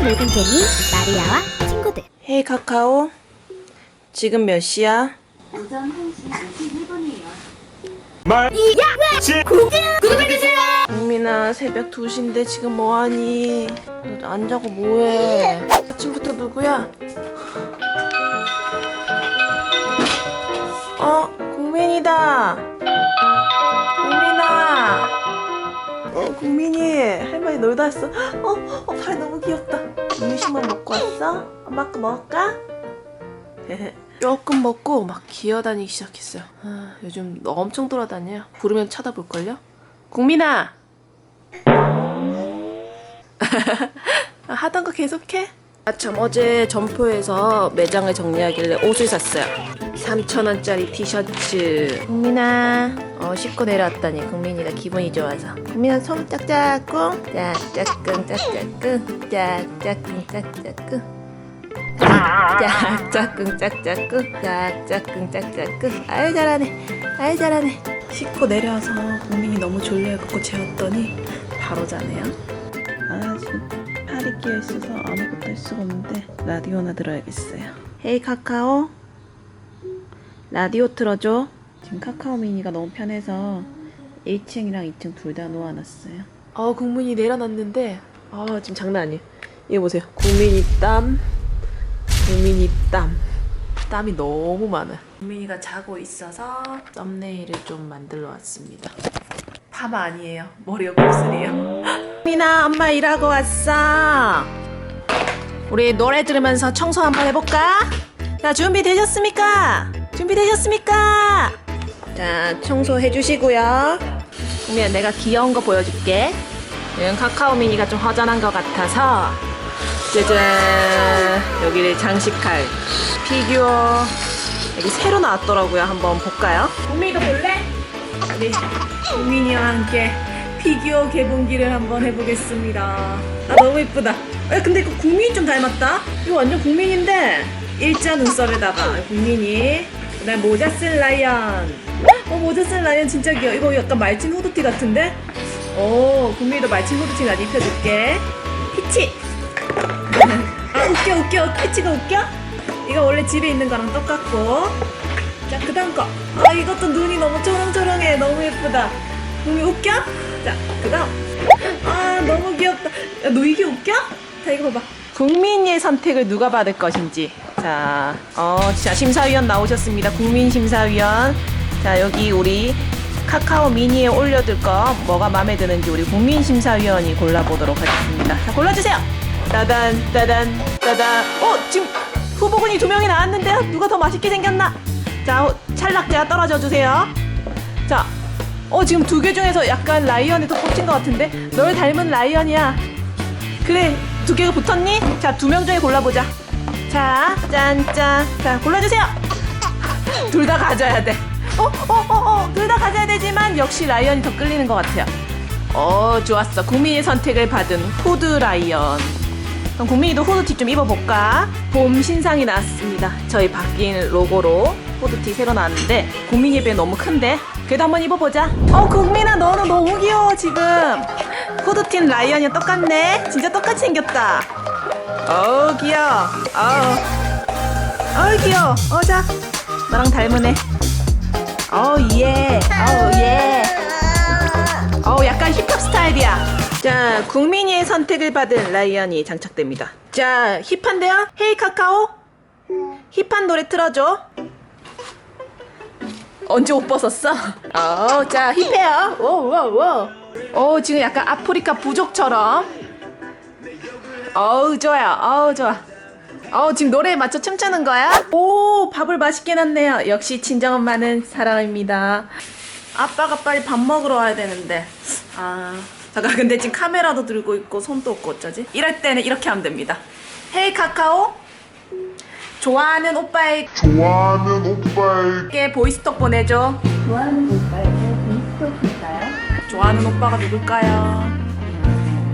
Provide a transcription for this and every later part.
함께 놀던 재미 마리아와 친구들 헤이 카카오 지금 몇 시야? 오전 1시 51분이에요 국민아 새벽 2시인데 지금 뭐하니? 너 안 자고 뭐해? 아침부터 누구야? 어? 국민이다 국민이 할머니 놀다 왔어 어? 어, 발 너무 귀엽다 음식만 먹고 왔어? 엄마 거 먹을까? 조금 먹고 막 기어다니기 시작했어요 아, 요즘 엄청 돌아다녀요 부르면 쳐다볼걸요? 국민아 하던 거 계속해? 아참 어제 점포에서 매장을 정리하길래 옷을 샀어요. 3,000원짜리 티셔츠. 국민아 어 씻고 내려왔더니 국민이가 기분이 좋아서. 국민아 손 짝짝꿍. 짝짝꿍 짝짝꿍. 짝짝꿍 짝짝꿍. 짝짝꿍 짝짝꿍. 짝짝꿍 짝짝꿍. 아유 잘하네. 아유 잘하네. 씻고 내려와서 국민이 너무 졸려갖고 재웠더니 바로 자네요 끼어 있어서 아무것도 할 수가 없는데 라디오나 들어야겠어요. 헤이 카카오. 라디오 틀어줘. 지금 카카오 미니가 너무 편해서 1층이랑 2층 둘 다 놓아놨어요. 어 국민이 내려놨는데. 아 지금 장난 아니에요. 이거 보세요. 국민이 땀 국민이 땀. 땀이 너무 많아요 국민이가 자고 있어서 썸네일을 좀 만들어 왔습니다. 파마 아니에요. 머리가 곱슬이에요 민아 엄마 일하고 왔어 우리 노래 들으면서 청소 한번 해볼까? 자 준비되셨습니까? 준비되셨습니까? 자 청소해 주시고요 그러면 내가 귀여운 거 보여줄게 이건 카카오 미니가 좀 허전한 것 같아서 짜잔 여기를 장식할 피규어 여기 새로 나왔더라고요 한번 볼까요? 국민이도 볼래? 우리 국민이와 함께 피규어 개봉기를 한번 해보겠습니다. 아 너무 예쁘다. 야, 근데 이거 국민이 좀 닮았다? 이거 완전 국민인데 일자 눈썹에다가. 국민이. 그다음 모자 쓴 라이언. 어 모자 쓴 라이언 진짜 귀여워. 이거 약간 말친 후드티 같은데? 오 국민이도 말친 후드티 나 입혀줄게. 피치. 아 웃겨 웃겨. 피치가 웃겨? 이거 원래 집에 있는 거랑 똑같고. 자 그 다음 거 아 이것도 눈이 너무 초롱초롱해. 너무 예쁘다. 국민 웃겨? 자. 그 다음 아 너무 귀엽다. 야, 너 이게 웃겨? 자 이거 봐봐. 국민의 선택을 누가 받을 것인지. 자, 어, 자 심사위원 나오셨습니다. 국민 심사위원. 자 여기 우리 카카오 미니에 올려둘 거 뭐가 마음에 드는지 우리 국민 심사위원이 골라보도록 하겠습니다. 자 골라주세요. 따단 따단 따단. 어 지금 후보군이 두 명이 나왔는데요? 누가 더 맛있게 생겼나? 자 호- 찰락자 떨어져 주세요. 자 어 지금 두 개 중에서 약간 라이언이 더 꼽힌 것 같은데? 널 닮은 라이언이야. 그래 두 개가 붙었니? 자 두 명 중에 골라보자. 자 짠짠. 자 골라주세요. 둘 다 가져야 돼. 어 어 어 어. 둘 다 가져야 되지만 역시 라이언이 더 끌리는 것 같아요. 어 좋았어. 국민의 선택을 받은 후드 라이언. 그럼 국민이도 후드티 좀 입어볼까? 봄 신상이 나왔습니다. 저희 바뀐 로고로 후드티 새로 나왔는데 국민이 배 너무 큰데 그래도 한번 입어보자. 어 국민아 너는 너무 귀여워 지금. 후드티는 라이언이랑 똑같네. 진짜 똑같이 생겼다. 어우 귀여워. 어우 어우 귀여워. 어 자 너랑 닮으네. 어우 예. 어우 예. 어우 약간 힙합 스타일이야. 자, 국민이의 선택을 받은 라이언이 장착됩니다. 자, 힙한데요? 헤이 카카오? 힙한 노래 틀어줘. 언제 옷 벗었어? 어, 자, 힙해요. 오, 오, 오. 오, 지금 약간 아프리카 부족처럼. 어우, 좋아요. 어우, 좋아. 어, 지금 노래에 맞춰 춤추는 거야? 오, 밥을 맛있게 놨네요. 역시 친정엄마는 사랑입니다. 아빠가 빨리 밥 먹으러 와야 되는데. 아, 잠깐, 근데 지금 카메라도 들고 있고 손도 없고 어쩌지? 이럴 때는 이렇게 하면 됩니다. 헤이 카카오. 좋아하는 오빠에게 좋아하는 오빠의 보이스톡 보내줘. 좋아하는 오빠에게 비스톡 있어요? 좋아하는 오빠가 누굴까요?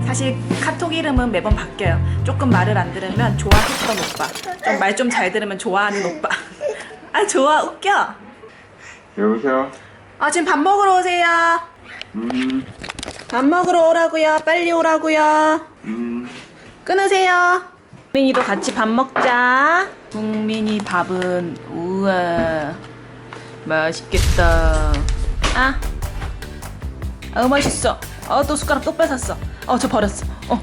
사실 카톡 이름은 매번 바뀌어요. 조금 말을 안 들으면 좋아했던 오빠. 좀 말 좀 잘 들으면 좋아하는 오빠. 아 좋아 웃겨. 여보세요? 아 지금 밥 먹으러 오세요. 음, 밥 먹으러 오라고요. 빨리 오라고요. 음, 끊으세요. 국민이도 같이 밥 먹자. 국민이 밥은 우와 맛있겠다. 아, 아 맛있어. 어또 숟가락 또 뺏었어. 어 저 버렸어. 어.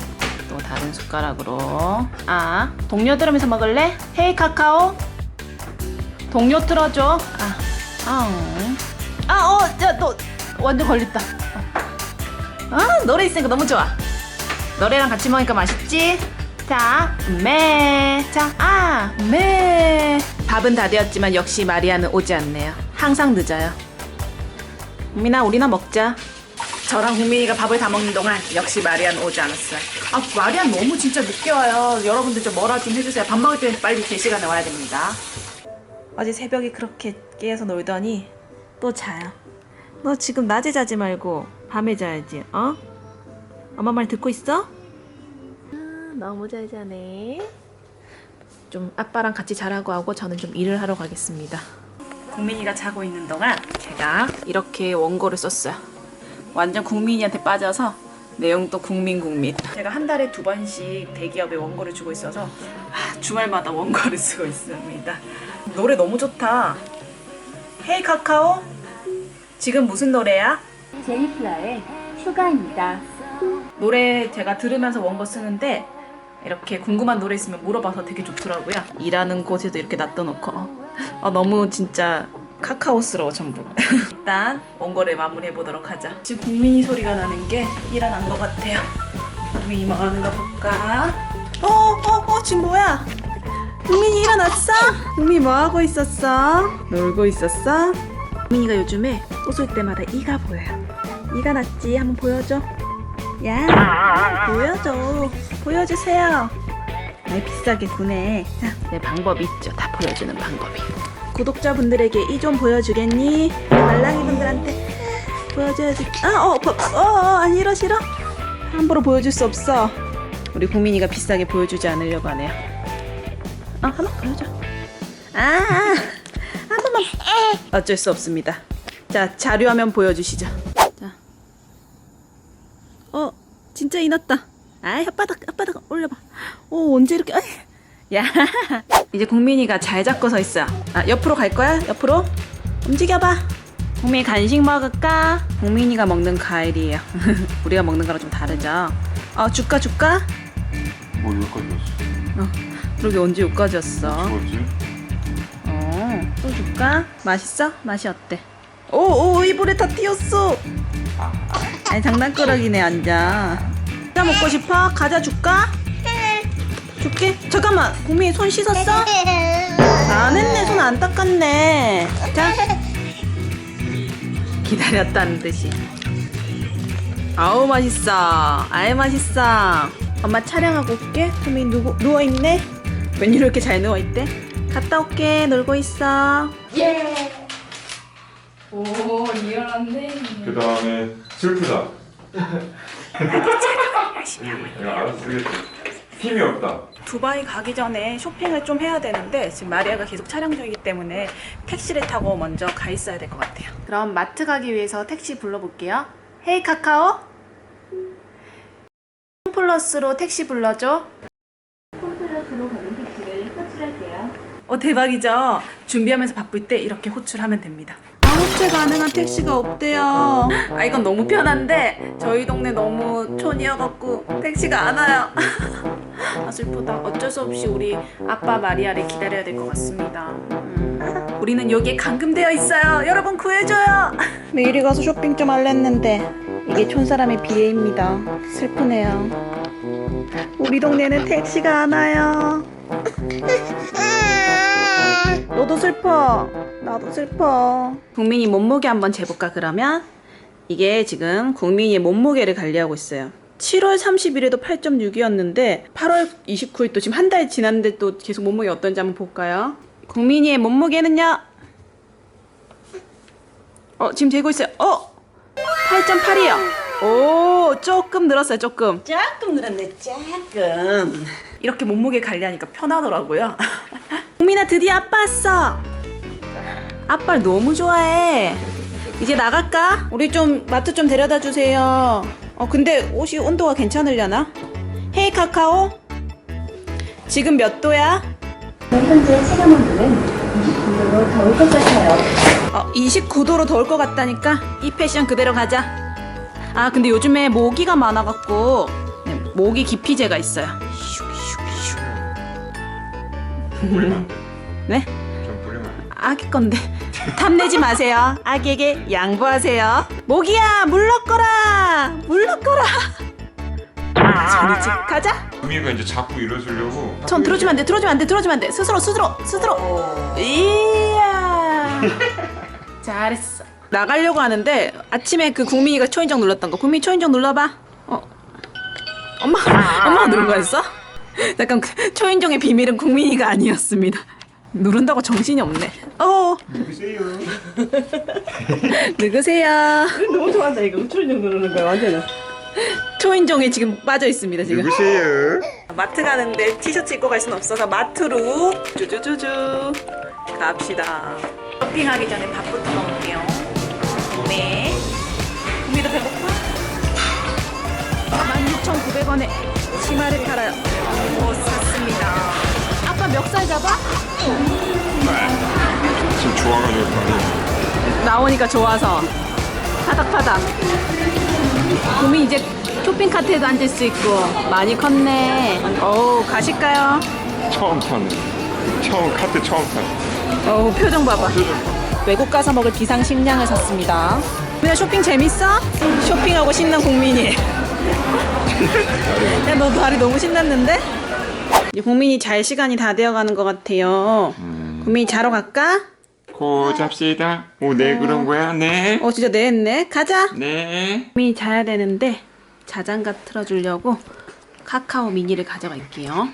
또 다른 숟가락으로. 아, 동료 들으면서 먹을래? 헤이 카카오. 동료 틀어줘. 아, 아, 어, 완전 걸렸다. 어. 아, 노래 있으니까 너무 좋아. 노래랑 같이 먹으니까 맛있지? 자, 매. 자, 아, 매. 밥은 다 되었지만 역시 마리아는 오지 않네요. 항상 늦어요. 국민아, 우리나 먹자. 저랑 국민이가 밥을 다 먹는 동안 역시 마리아는 오지 않았어요. 아, 마리아 너무 진짜 늦게 와요. 여러분들 좀 뭐라 좀 해주세요. 밥 먹을 때는 빨리 제 시간에 와야 됩니다. 어제 새벽에 그렇게 깨어서 놀더니 또 자요. 너 지금 낮에 자지 말고 밤에 자야지, 어? 엄마 말 듣고 있어? 아, 너무 잘 자네. 좀 아빠랑 같이 자라고 하고 저는 좀 일을 하러 가겠습니다. 국민이가 자고 있는 동안 제가 이렇게 원고를 썼어요. 완전 국민이한테 빠져서 내용도 국민 국민. 제가 한 달에 두 번씩 대기업에 원고를 주고 있어서 아, 주말마다 원고를 쓰고 있습니다. 노래 너무 좋다. 헤이 카카오. 지금 무슨 노래야? 제니플라의 슈가입니다. 노래 제가 들으면서 원고 쓰는데 이렇게 궁금한 노래 있으면 물어봐서 되게 좋더라고요. 일하는 곳에도 이렇게 놔둬놓고 아, 너무 진짜 카카오스러워 전부. 일단 원고를 마무리해 보도록 하자. 지금 국민이 소리가 나는 게 일어난 것 같아요. 국민이 뭐 하는 거 볼까? 어, 어, 어, 지금 뭐야? 국민이 일어났어? 국민이 뭐 하고 있었어? 놀고 있었어? 국민이가 요즘에 웃을 때마다 이가 보여요. 이가 났지? 한번 보여줘. 야, 보여줘. 보여주세요. 아이, 비싸게 구네. 자, 내 방법이 있죠. 다 보여주는 방법이. 구독자분들에게 이 좀 보여주겠니? 말랑이 분들한테 보여줘야지. 아, 어, 어, 어, 어, 아니, 이러 싫어. 함부로 보여줄 수 없어. 우리 국민이가 비싸게 보여주지 않으려고 하네요. 아, 한번 보여줘. 아, 한 번만. 어쩔 수 없습니다. 자, 자료화면 보여주시죠. 자. 어, 진짜 이났다. 아, 혓바닥, 혓바닥 올려봐. 오, 언제 이렇게, 아이. 야. 이제 국민이가 잘 잡고 서 있어. 아, 옆으로 갈 거야? 옆으로? 움직여봐. 국민이 간식 먹을까? 국민이가 먹는 과일이에요. 우리가 먹는 거랑 좀 다르죠? 어, 줄까, 줄까? 뭐 여기까지 왔어? 어, 그러게 언제 여기까지 왔어? 뭐지? 어, 또 줄까? 맛있어? 맛이 어때? 오, 오, 이불에 다 튀었어. 아니, 장난꾸러기네, 앉아. 과자 먹고 싶어? 과자 줄까? 줄게. 잠깐만, 국민이 손 씻었어? 안 했네, 손 안 닦았네. 자. 기다렸다는 듯이. 아우, 맛있어. 아이, 맛있어. 엄마 촬영하고 올게. 국민이 누구, 누워 있네? 웬일 이렇게 잘 누워 있대? 갔다 올게. 놀고 있어. 오 일어났네. 그 다음에 슬프다. 내가 알아서 쓰겠지. 힘이 없다. 두바이 가기 전에 쇼핑을 좀 해야 되는데 지금 마리아가 계속 촬영 중이기 때문에 택시를 타고 먼저 가 있어야 될 것 같아요. 그럼 마트 가기 위해서 택시 불러볼게요. 헤이 카카오. 플러스로 택시 불러줘. 홈플러스로 가는 택시를 호출할게요. 어 대박이죠. 준비하면서 바쁠 때 이렇게 호출하면 됩니다. 아, 호출 가능한 택시가 없대요. 아 이건 너무 편한데 저희 동네 너무 촌이어갖고 택시가 안 와요. 아 슬프다. 어쩔 수 없이 우리 아빠 마리아를 기다려야 될 것 같습니다. 음. 우리는 여기에 감금되어 있어요. 여러분 구해줘요. 매일이 가서 쇼핑 좀 할랬는데 이게 촌사람의 비애입니다. 슬프네요. 우리 동네는 택시가 안 와요. 너도 슬퍼. 나도 슬퍼. 국민이 몸무게 한번 재볼까 그러면? 이게 지금 국민이의 몸무게를 관리하고 있어요. 7월 30일에도 8.6이었는데 8월 29일 또 지금 한 달 지났는데 또 계속 몸무게 어떤지 한번 볼까요? 국민이의 몸무게는요? 어 지금 재고 있어요. 어 8.8이요. 오 조금 늘었어요 조금. 조금 늘었네 조금 이렇게 몸무게 관리하니까 편하더라고요. 국민아 드디어 아빠 왔어. 아빠를 너무 좋아해. 이제 나갈까? 우리 좀 마트 좀 데려다 주세요. 어 근데 옷이 온도가 괜찮으려나? 헤이 카카오 지금 몇 도야? 현재 체감 온도는 29도로 더울 것 같아요. 어, 29도로 더울 것 같다니까 이 패션 그대로 가자. 아 근데 요즘에 모기가 많아갖고 네, 모기 기피제가 있어요. 네? 아기 건데 탐내지 마세요. 아기에게 양보하세요. 모기야 물 넣거라 물 넣거라. 소리지 가자. 구미가 이제 자꾸 일어서려고 전 들어주면 안 돼, 들어주면 안 돼, 들어주면 안 돼. 스스로, 스스로, 스스로. 이야. 잘했어. 나가려고 하는데 아침에 그 국민이가 초인종 눌렀던 거. 국민 초인종 눌러봐. 어. 엄마, 엄마가 누른 거였어? 잠깐 그 초인종의 비밀은 국민이가 아니었습니다. 누른다고 정신이 없네. 어, 누구세요? 누구세요? 너무 좋아한다 이거 초인종 누르는 거야 완전히. 초인종에 지금 빠져 있습니다 지금. 누구세요? 마트 가는데 티셔츠 입고 갈 순 없어서 마트로 쭈쭈쭈쭈 갑시다. 쇼핑하기 전에 밥부터 먹을게요. 네. 구미도 배고파? 16,900원에 치마를 팔아요. 못 샀습니다. 멱살 잡아? 지금 좋아가지고 말이야 나오니까 좋아서 파닥파닥. 구미 이제 쇼핑 카트에도 앉을 수 있고 많이 컸네. 어우 가실까요? 처음 타네 처음 카트 처음 타 어우 표정 봐봐. 외국 가서 먹을 비상식량을 샀습니다. 그냥 쇼핑 재밌어? 쇼핑하고 신난 국민이. 야, 너 다리 너무 신났는데? 이제 국민이 잘 시간이 다 되어가는 것 같아요. 국민이 자러 갈까? 고 잡시다 오 네 그런 거야 네 어, 진짜 네 했네. 가자. 네. 국민이 자야 되는데 자장가 틀어주려고 카카오 미니를 가져갈게요.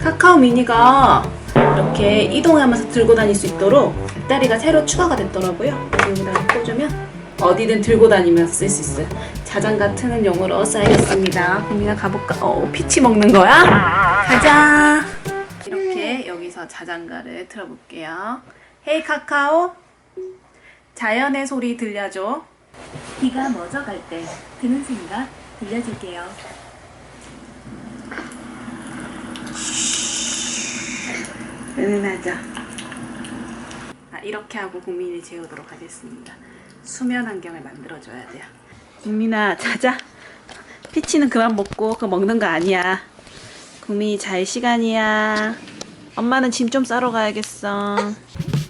카카오 미니가 이렇게 이동하면서 들고 다닐 수 있도록 배터리가 새로 추가가 됐더라고요. 여기다가 꽂으면 어디든 들고 다니면서 쓸 수 있어요. 자장가 트는 용으로 써야겠습니다. 국민아 가볼까? 어, 피치 먹는 거야? 가자. 이렇게 여기서 자장가를 틀어볼게요. 헤이 카카오, 자연의 소리 들려줘. 비가 멎어갈 때 드는 생각 들려줄게요. 은은하죠. 아, 이렇게 하고 국민이 재우도록 하겠습니다. 수면 환경을 만들어줘야 돼요. 국민아, 자자. 피치는 그만 먹고 그거 먹는 거 아니야. 국민이 잘 시간이야. 엄마는 짐 좀 싸러 가야겠어.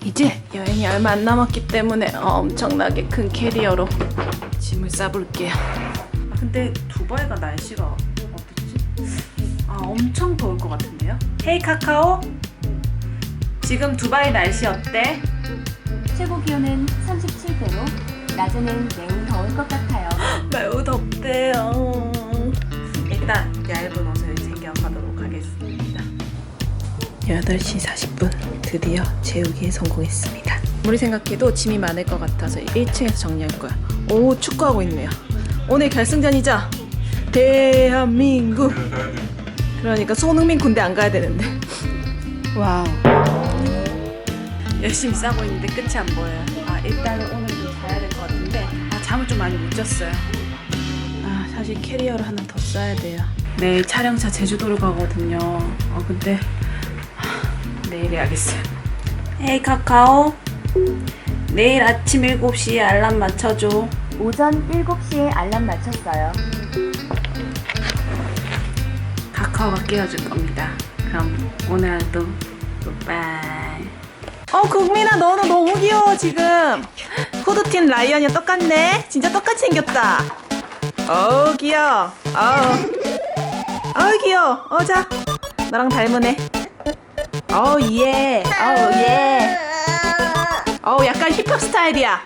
이제 여행이 얼마 안 남았기 때문에 엄청나게 큰 캐리어로 짐을 싸볼게요. 아, 근데 두바이가 날씨가 어떻지? 아, 엄청 더울 것 같은데요? 헤이 카카오, 지금 두바이 날씨 어때? 최고 기온은 37도로 낮에는 매우 더울 것 같아요. 매우 덥대요. 일단 얇은 옷을 챙겨 가도록 하겠습니다. 8시 40분 드디어 재우기에 성공했습니다. 아무리 생각해도 짐이 많을 것 같아서 1층에서 정리할 거야. 오 축구하고 있네요. 오늘 결승전이죠? 대한민국. 그러니까 손흥민 군대 안 가야 되는데. 와우. 열심히 싸고 있는데 끝이 안 보여요. 아 일단은 오늘 잠을 좀 많이 못 잤어요. 아 사실 캐리어를 하나 더 써야 돼요. 내일 촬영차 제주도로 가거든요. 아 근데 하, 내일 해야겠어요. 에이 카카오 내일 아침 7시에 알람 맞춰줘. 오전 7시에 알람 맞췄어요. 카카오가 깨워줄 겁니다. 그럼 오늘 하루도 굿바이. 어, 국민아, 너는 너무 귀여워, 지금. 후드틴 라이언이 똑같네? 진짜 똑같이 생겼다. 어우, 귀여워. 어우. 어우, 귀여워. 어, 자. 너랑 닮으네. 어우, 예. 어우, 예. 어우, 약간 힙합 스타일이야.